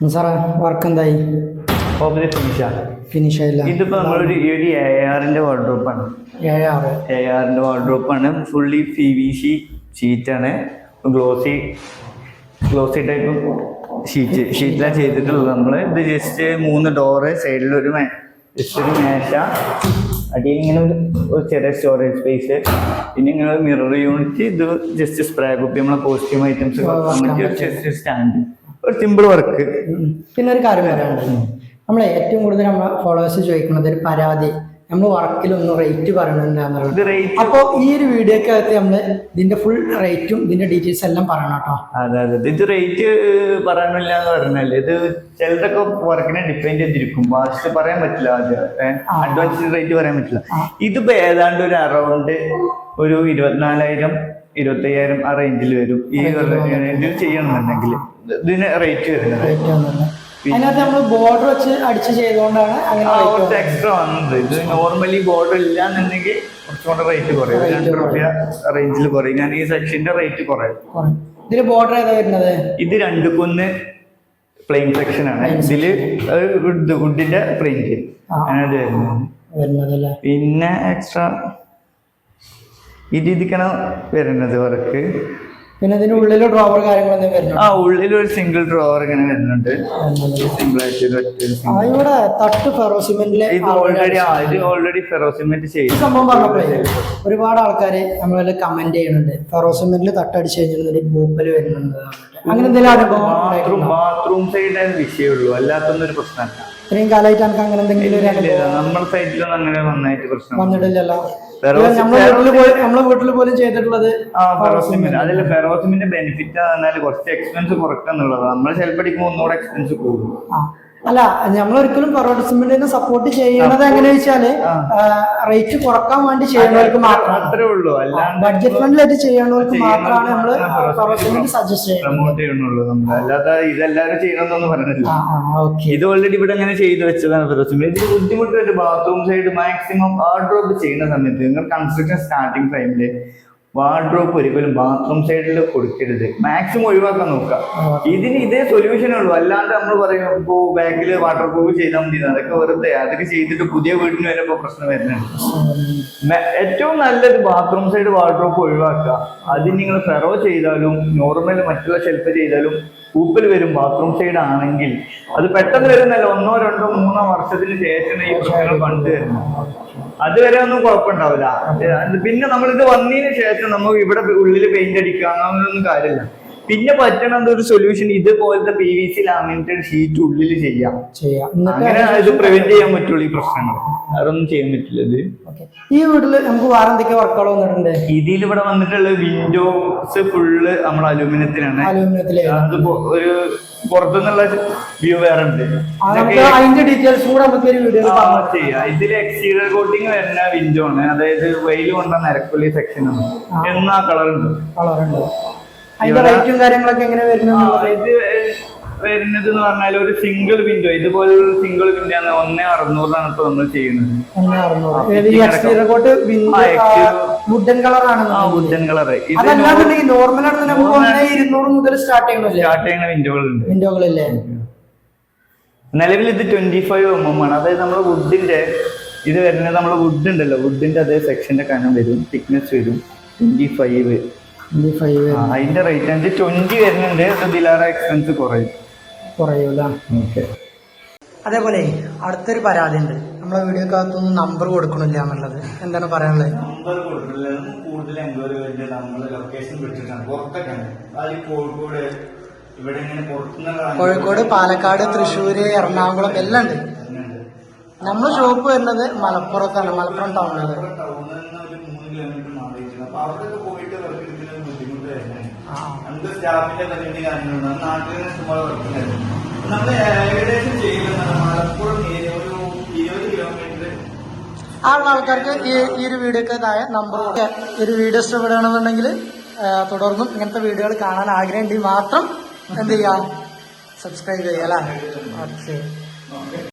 സാറേ വർക്ക് എന്തായി? Opposite ഫിനിഷാ finish ആയില്ല. ഇതിപ്പോ നമ്മളൊരു ഒരു എ ആറിന്റെ വാർഡ്രോപ്പാണ് ഏഴ് ആറ് എ ആറിന്റെ വാർഡ്രോപ്പാണ് ഫുള്ളി പി വി സി ഷീറ്റാണ് ഗ്ലോസി ഗ്ലോസി ടൈപ്പ് ഷീറ്റ് ഷീറ്റിലാണ് ചെയ്തിട്ടുള്ളത് നമ്മൾ ഇത് ജസ്റ്റ് മൂന്ന് ഡോറ് സൈഡിൽ ഒരു ജസ്റ്റ് ഒരു മേശ. അടിയിൽ ഇങ്ങനെ ഒരു ഒരു ചെറിയ സ്റ്റോറേജ് സ്പേസ് പിന്നെ ഇങ്ങനെ ഒരു മിറർ യൂണിറ്റ് ഇത് ജസ്റ്റ് സ്പ്രേ കുപ്പി നമ്മളെ കോസ്റ്റ്യൂം ഐറ്റംസ് ജസ്റ്റ് സ്റ്റാൻഡ് ഒരു സിമ്പിൾ വർക്ക് പിന്നെ ഒരു കാര്യം പറയാനുണ്ട് നമ്മളെ ഏറ്റവും കൂടുതൽ നമ്മളെ ഫോളോവേഴ്സ് ചോദിക്കുന്നത് ഒരു പരാതി. നമ്മൾ വർക്കിലൊന്നും റേറ്റ് പറയണില്ല അപ്പോൾ ഈ ഒരു വീഡിയോക്ക് അകത്ത് നമ്മൾ ഇതിന്റെ ഫുൾ റേറ്റും ഇതിന്റെ ഡീറ്റെയിൽസ് എല്ലാം പറയണം കേട്ടോ. അതെ അതെ. ഇത് റേറ്റ് പറയണില്ല എന്ന് പറഞ്ഞാൽ ഇത് ചിലതൊക്കെ വർക്കിനെ ഡിപ്പെൻഡ് ചെയ്തിരിക്കും. ഫാസ്റ്റ് പറയാൻ പറ്റില്ല അഡ്വാൻസ് റേറ്റ് പറയാൻ പറ്റില്ല. ഇതിപ്പോ ഏതാണ്ട് ഒരു അറൗണ്ട് ഒരു ഇരുപത്തിനാലായിരം ഇരുപത്തയ്യായിരം ആ റേഞ്ചിൽ വരും. ഈ റേഞ്ചിൽ ചെയ്യണമെന്നുണ്ടെങ്കിൽ ഇതിന് റേറ്റ് വരുന്നത്. അതിനകത്ത് നമ്മൾ ബോർഡർ വെച്ച് അടിച്ച് ചെയ്തുകൊണ്ടാണ് അങ്ങനെ എക്സ്ട്രാ വന്നത്. ഇത് നോർമലി ബോർഡർ ഇല്ല എന്നുണ്ടെങ്കിൽ കുറച്ചുകൂടെ റേറ്റ് കുറയും. രണ്ട് റുപ്യ റേഞ്ചിൽ കുറയും. ഞാൻ ഈ സെക്ഷന്റെ റേറ്റ് കുറയും. ഇതിന് ഇതിൽ ബോർഡർ ഏതാ വരുന്നത്? ഇത് രണ്ട് കുന്ന് പ്ലെയിൻ സെക്ഷൻ ആണ്. ഇതിൽ വുഡ് വുഡിന്റെ പ്രിന്റ്. അങ്ങനെ വരുന്നത്. പിന്നെ എക്സ്ട്രാ ഈ രീതിക്കാണ് വരുന്നത് വർക്ക് പിന്നെ അതിന് ഉള്ളിൽ ഡ്രോവർ കാര്യങ്ങളൊന്നും വരുന്നുണ്ട്? ആ ഉള്ളിൽ ഒരു സിംഗിൾ ഡ്രോവർ ഇങ്ങനെ വരുന്നുണ്ട്. സിംഗിൾ ആയിട്ട്. ഇവിടെ തട്ട് ഫെറോസിമെന്റിലെ ഇത് ഓൾറെഡി ഇത് ഓൾറെഡി ഫെറോസിമെന്റ് സംഭവം പറഞ്ഞപ്പോഴേ ഒരുപാട് ആൾക്കാർ നമ്മളെ കമന്റ് ചെയ്യുന്നുണ്ട്. ഫെറോസിമെന്റിൽ തട്ടടിച്ച് കഴിഞ്ഞാൽ പൂപ്പൽ വരുന്നുണ്ട്. അങ്ങനെ എന്തെങ്കിലും അനുഭവം ബാത്റൂം? ബാത്റൂം സൈഡ് വിഷയമുള്ളൂ അല്ലാത്തൊന്നും ഒരു പ്രശ്നമല്ല. ഇത്രയും കാലമായിട്ട് എനിക്ക് അങ്ങനെ എന്തെങ്കിലും ഒരു നമ്മുടെ അങ്ങനെ നന്നായിട്ട് പ്രശ്നം വന്നിട്ടില്ലല്ലോ. നമ്മളെ വീട്ടിൽ പോലും ചെയ്തിട്ടുള്ളത് അതിൽ ഫെറോസിമിന്റെ ബെനിഫിറ്റ് പറഞ്ഞാൽ കുറച്ച് എക്സ്പെൻസ് കുറക്കാന്നുള്ളത് നമ്മൾ ചിലപ്പോൾ ഒന്നുകൂടെ എക്സ്പെൻസ് കൂടും. അല്ല നമ്മൾ ഒരിക്കലും ഫെറോസിമെന്റിനെ സപ്പോർട്ട് ചെയ്യണത് എങ്ങനെ വെച്ചാൽ റേറ്റ് കുറയ്ക്കാൻ വേണ്ടി ചെയ്യുന്നവർക്ക് മാത്രമാണ്. ഉള്ളൂ. ബഡ്ജറ്റ് ഫ്രണ്ട്ലായിട്ട് ചെയ്യുന്നവർക്ക് മാത്രമാണ് നമ്മൾ ഫെറോസിമെന്റ് സജസ്റ്റ് ചെയ്യുന്നത്. അല്ലാതെ ഇതെല്ലാവരും ചെയ്യണമെന്നൊന്നും പറഞ്ഞില്ല ആ ആ ഇത് ഓൾറെഡി ഇവിടെ അങ്ങനെ ചെയ്തു വെച്ചതാണ് ഫെറോസിമി ഇതിൽ ബുദ്ധിമുട്ട് ഒരു ബാത്റൂം സൈഡ് മാക്സിമം വാർഡ്രോബ് ചെയ്യുന്ന സമയത്ത് നിങ്ങൾ കൺസ്ട്രക്ഷൻ സ്റ്റാർട്ടിങ് ടൈമിൽ വാർഡ്രോബ് ഒരിക്കലും ബാത്റൂം സൈഡിൽ കൊടുക്കരുത്. മാക്സിമം ഒഴിവാക്കാൻ നോക്കുക. ഇതിന് ഇതേ സൊല്യൂഷൻ ഉള്ളൂ. അല്ലാണ്ട് നമ്മൾ പറയും ഇപ്പോൾ ബാക്കിൽ വാട്ടർ പ്രൂഫ് ചെയ്താൽ മതി അതൊക്കെ വെറുതെ. അതൊക്കെ ചെയ്തിട്ട് പുതിയ വീടിന് വരുമ്പോൾ പ്രശ്നം വരുന്നുണ്ട്. ഏറ്റവും നല്ലത് ബാത്റൂം സൈഡ് വാർഡ്രോപ്പ് ഒഴിവാക്കുക. അതിന് നിങ്ങൾ ഫെറോ ചെയ്താലും നോർമൽ മറ്റുള്ള ഷെൽഫ് ചെയ്താലും പൂപ്പൽ വരും ബാത്റൂം സൈഡ് ആണെങ്കിൽ. അത് പെട്ടെന്ന് വരുന്നല്ല ഒന്നോ രണ്ടോ മൂന്നോ വർഷത്തിന് ശേഷം ഈ പ്രശ്നങ്ങൾ കണ്ടു അതുവരെ ഒന്നും കുഴപ്പമുണ്ടാവില്ല. പിന്നെ നമ്മളിത് വന്നതിന് ശേഷം നമ്മൾ ഇവിടെ ഉള്ളിൽ പെയിന്റ് അടിക്കുക അങ്ങനൊന്നും കാര്യമില്ല. പിന്നെ പറ്റണത് ഒരു സൊല്യൂഷൻ ഇതുപോലത്തെ P V C laminated sheet ഉള്ളിൽ ചെയ്യാം. ചെയ്യാം. അങ്ങനെ ഇത് പ്രിവെന്റ് ചെയ്യാൻ പറ്റുള്ളൂ ഈ പ്രശ്നങ്ങൾ അതൊന്നും ചെയ്യാൻ പറ്റില്ല ഇത്. ഈ വീട്ടിൽ നമുക്ക് വേറെ എന്തൊക്കെ വർക്കുകൾ വന്നിട്ടുണ്ട്? ഇതിൽ ഇവിടെ വന്നിട്ടുള്ള വിൻഡോസ് ഫുള്ള് നമ്മൾ അലൂമിനിയത്തിനാണ് അലൂമിനിയത്തിലെ. അത് ഒരു പുറത്തുനിന്നുള്ള വ്യൂ വേറെ ഉണ്ട്. നമുക്ക് അതിന്റെ ഡീറ്റെയിൽസ് കൂടെ നമുക്ക് ഒരു വീഡിയോ ചെയ്യാം. ഇതിൽ എക്സ്റ്റീരിയർ കോട്ടിങ് വരുന്ന വിൻഡോ ആണ്. അതായത് വെയിൽ കൊണ്ട നരക്കുള്ളി സെക്ഷൻ ആണ്. എന്നാ കളർ ഉണ്ട്? കളർ അതിന്റെ റേറ്റും കാര്യങ്ങളൊക്കെ എങ്ങനെ വരുന്നു ആ, ഇത് വരുന്നത് എന്ന് പറഞ്ഞാൽ ഒരു സിംഗിൾ വിൻഡോ ഇതുപോലെ ഒരു സിംഗിൾ വിൻഡോ ആണ്. ഒന്നേ അറുന്നൂറിനാണ് ഇപ്പൊ നമ്മൾ ചെയ്യുന്നത്. വുഡൻ കളർ ആണ് ആ വുഡൻ കളർ അതല്ലാന്നുണ്ടെങ്കിൽ നോർമൽ ആണെന്ന് നമുക്ക് ഒന്നേ ഇരുന്നൂറ് മുതൽ സ്റ്റാർട്ട് ചെയ്യുന്നത് സ്റ്റാർട്ട് ചെയ്യുന്ന വിൻഡോകളുണ്ട് വിൻഡോകളില്ലേ നിലവിൽ ഇത് ട്വന്റി ഫൈവ് എം എം ആണ്. അതായത് നമ്മുടെ വുഡിന്റെ ഇത് വരുന്നത് നമ്മുടെ വുഡ് ഉണ്ടല്ലോ. വുഡിന്റെ അതേ സെക്ഷന്റെ കനം വരും. തിക്നെസ് വരും. ട്വന്റി ഫൈവ് അതിന്റെ റേറ്റ് ആണ് ട്വന്റി വരുന്നുണ്ട്. ഇതിലേറെ എക്സ്പെൻസ് കുറയും. കുറയൂല. ഓക്കെ അതേപോലെ അടുത്തൊരു പരാതി ഉണ്ട്. നമ്മളെ വീഡിയോ വീഡിയോക്കകത്തൊന്നും നമ്പർ കൊടുക്കണില്ല എന്നുള്ളത്. എന്താണ് പറയാനുള്ളത്? നമ്പർ കൊടുക്കണില്ല. കൂടുതൽ എൻക്വയറി വേണ്ടി നമ്മൾ ലൊക്കേഷൻ വിട്ടിട്ടാണ്. പുറത്തൊക്കെ അത് കോഴിക്കോട് ഇവിടെ ഇങ്ങനെ പുറത്തുനിന്നുള്ള കോഴിക്കോട് പാലക്കാട് തൃശ്ശൂര് എറണാകുളം എല്ലാം ഉണ്ട്. നമ്മൾ ഷോപ്പ് വരുന്നത് മലപ്പുറത്താണ്. മലപ്പുറം ടൗണിൽ ടൗണിൽ കിലോമീറ്റർ മാറിയിരിക്കുന്നത് അപ്പൊ അവിടെയൊക്കെ പോയിട്ട് വർക്കെടുക്കുന്ന ബുദ്ധിമുട്ട് വരുന്നത് നമുക്ക് സ്റ്റാഫിന്റെ പരിമിതി കാര്യങ്ങളുണ്ട്. നാട്ടിൽ നിന്ന് ഇഷ്ടംപോലെ വർക്ക് നമ്മൾ ഏകദേശം ചെയ്യുന്നത് മലപ്പുറം ഒരു ഇരുപത് കിലോമീറ്റർ ആ ആൾക്കാർക്ക് ഈ ഈ ഒരു വീഡിയോക്ക് താഴെ നമ്പർ ഒരു വീഡിയോ ഇഷ്ടപ്പെടുകയാണെന്നുണ്ടെങ്കിൽ തുടർന്നും ഇങ്ങനത്തെ വീഡിയോകൾ കാണാൻ ആഗ്രഹമുണ്ടെങ്കിൽ മാത്രം എന്ത് ചെയ്യാം? സബ്സ്ക്രൈബ് ചെയ്യാം അല്ലേ? ഓക്കെ